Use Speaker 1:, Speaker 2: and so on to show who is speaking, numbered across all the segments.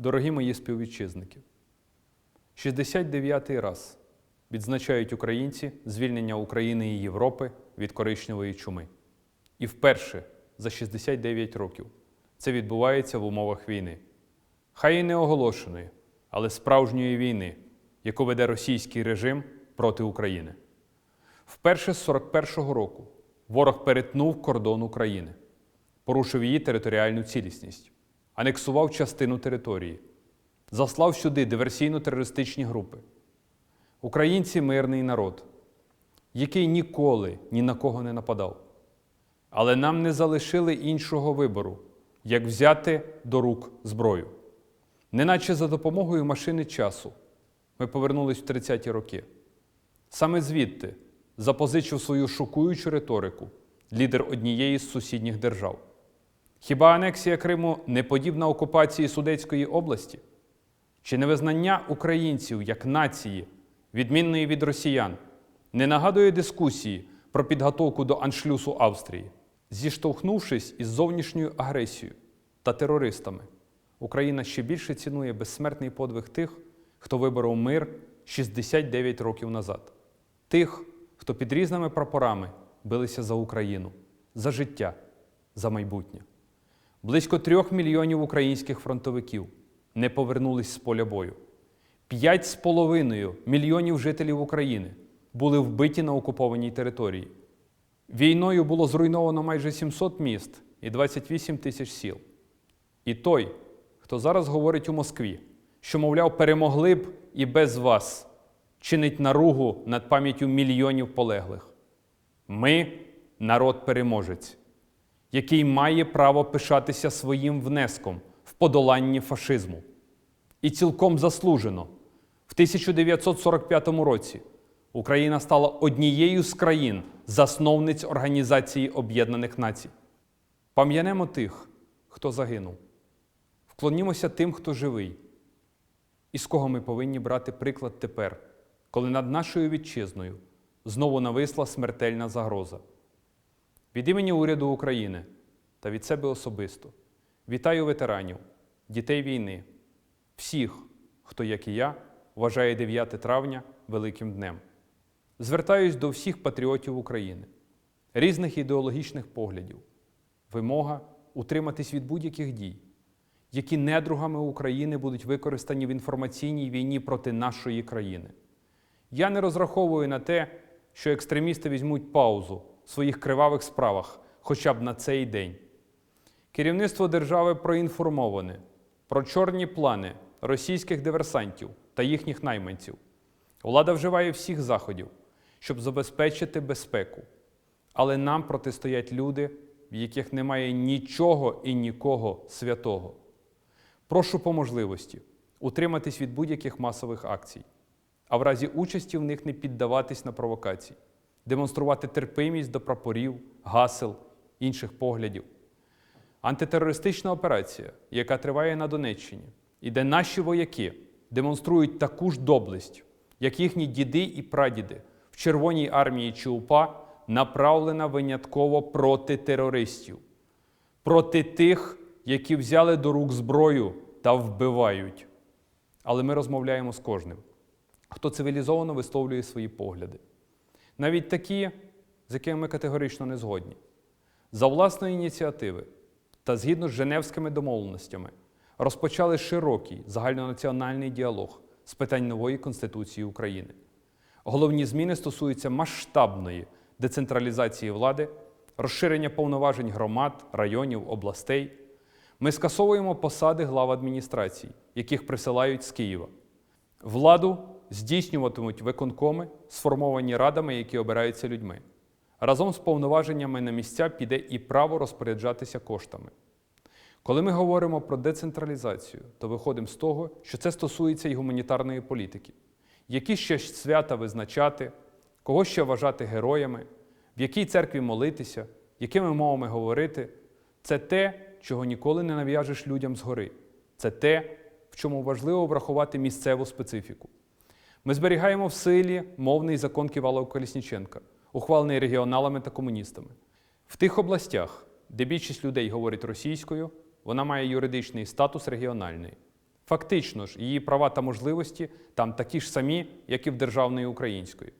Speaker 1: Дорогі мої співвітчизники, 69-й раз відзначають українці звільнення України і Європи від коричневої чуми. І вперше за 69 років це відбувається в умовах війни. Хай і не оголошеної, але справжньої війни, яку веде російський режим проти України. Вперше з 41-го року ворог перетнув кордон України, порушив її територіальну цілісність, анексував частину території, заслав сюди диверсійно-терористичні групи. Українці мирний народ, який ніколи ні на кого не нападав. Але нам не залишили іншого вибору, як взяти до рук зброю. Неначе за допомогою машини часу ми повернулись в 30-ті роки. Саме звідти запозичив свою шокуючу риторику лідер однієї з сусідніх держав. Хіба анексія Криму не подібна окупації Судецької області? Чи невизнання українців як нації, відмінної від росіян, не нагадує дискусії про підготовку до аншлюсу Австрії? Зіштовхнувшись із зовнішньою агресією та терористами, Україна ще більше цінує безсмертний подвиг тих, хто виборов мир 69 років назад, тих, хто під різними прапорами билися за Україну, за життя, за майбутнє. Близько трьох мільйонів українських фронтовиків не повернулись з поля бою. П'ять з половиною мільйонів жителів України були вбиті на окупованій території. Війною було зруйновано майже 700 міст і 28 тисяч сіл. І той, хто зараз говорить у Москві, що, мовляв, перемогли б і без вас, чинить наругу над пам'яттю мільйонів полеглих. Ми народ переможець, який має право пишатися своїм внеском в подоланні фашизму. І цілком заслужено. В 1945 році Україна стала однією з країн, засновниць Організації Об'єднаних Націй. Пам'янемо тих, хто загинув. Вклонімося тим, хто живий, і з кого ми повинні брати приклад тепер, коли над нашою вітчизною знову нависла смертельна загроза. Від імені уряду України та від себе особисто вітаю ветеранів, дітей війни, всіх, хто, як і я, вважає 9 травня великим днем. Звертаюсь до всіх патріотів України, різних ідеологічних поглядів, вимога утриматись від будь-яких дій, які недругами України будуть використані в інформаційній війні проти нашої країни. Я не розраховую на те, що екстремісти візьмуть паузу своїх кривавих справах хоча б на цей день. Керівництво держави проінформоване про чорні плани російських диверсантів та їхніх найманців. Влада вживає всіх заходів, щоб забезпечити безпеку. Але нам протистоять люди, в яких немає нічого і нікого святого. Прошу по можливості утриматись від будь-яких масових акцій, а в разі участі в них не піддаватись на провокації, демонструвати терпимість до прапорів, гасел, інших поглядів. Антитерористична операція, яка триває на Донеччині, і де наші вояки демонструють таку ж доблесть, як їхні діди і прадіди в Червоній армії чи УПА, направлена винятково проти терористів, проти тих, які взяли до рук зброю та вбивають. Але ми розмовляємо з кожним, хто цивілізовано висловлює свої погляди. Навіть такі, з якими ми категорично не згодні. За власної ініціативи та згідно з Женевськими домовленостями розпочали широкий загальнонаціональний діалог з питань нової Конституції України. Головні зміни стосуються масштабної децентралізації влади, розширення повноважень громад, районів, областей. Ми скасовуємо посади глав адміністрацій, яких присилають з Києва. Владу здійснюватимуть виконкоми, сформовані радами, які обираються людьми. Разом з повноваженнями на місця піде і право розпоряджатися коштами. Коли ми говоримо про децентралізацію, то виходимо з того, що це стосується і гуманітарної політики. Які ще свята визначати, кого ще вважати героями, в якій церкві молитися, якими мовами говорити це те, чого ніколи не нав'яжеш людям згори. Це те, в чому важливо врахувати місцеву специфіку. Ми зберігаємо в силі мовний закон Ківалова Колісніченка, ухвалений регіоналами та комуністами. В тих областях, де більшість людей говорить російською, вона має юридичний статус регіональної. Фактично ж, її права та можливості там такі ж самі, як і в державної української.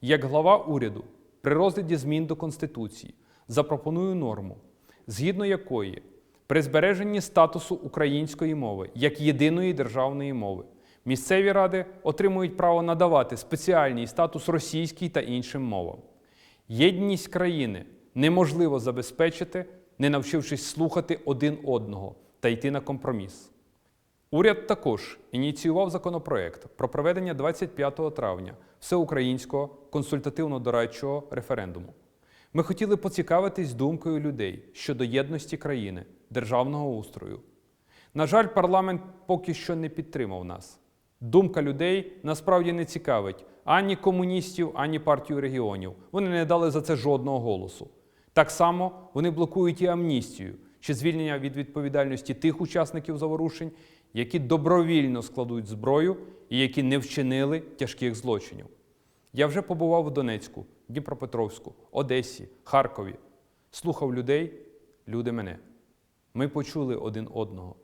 Speaker 1: Як глава уряду при розгляді змін до Конституції запропоную норму, згідно якої при збереженні статусу української мови як єдиної державної мови місцеві ради отримують право надавати спеціальний статус російській та іншим мовам. Єдність країни неможливо забезпечити, не навчившись слухати один одного та йти на компроміс. Уряд також ініціював законопроект про проведення 25 травня всеукраїнського консультативно-дорадчого референдуму. Ми хотіли поцікавитись думкою людей щодо єдності країни, державного устрою. На жаль, парламент поки що не підтримав нас. Думка людей насправді не цікавить ані комуністів, ані партію регіонів. Вони не дали за це жодного голосу. Так само вони блокують і амністію чи звільнення від відповідальності тих учасників заворушень, які добровільно складуть зброю і які не вчинили тяжких злочинів. Я вже побував в Донецьку, Дніпропетровську, Одесі, Харкові. Слухав людей, люди мене. Ми почули один одного.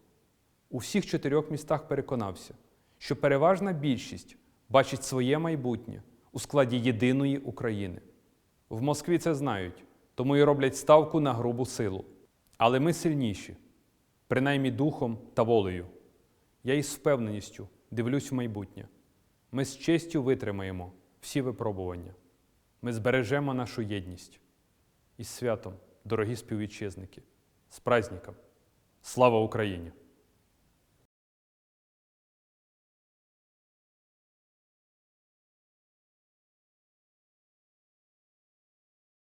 Speaker 1: У всіх чотирьох містах переконався, що переважна більшість бачить своє майбутнє у складі єдиної України. В Москві це знають, тому і роблять ставку на грубу силу. Але ми сильніші, принаймні духом та волею. Я із впевненістю дивлюсь в майбутнє. Ми з честю витримаємо всі випробування. Ми збережемо нашу єдність. Із святом, дорогі співвітчизники, з праздником! Слава Україні!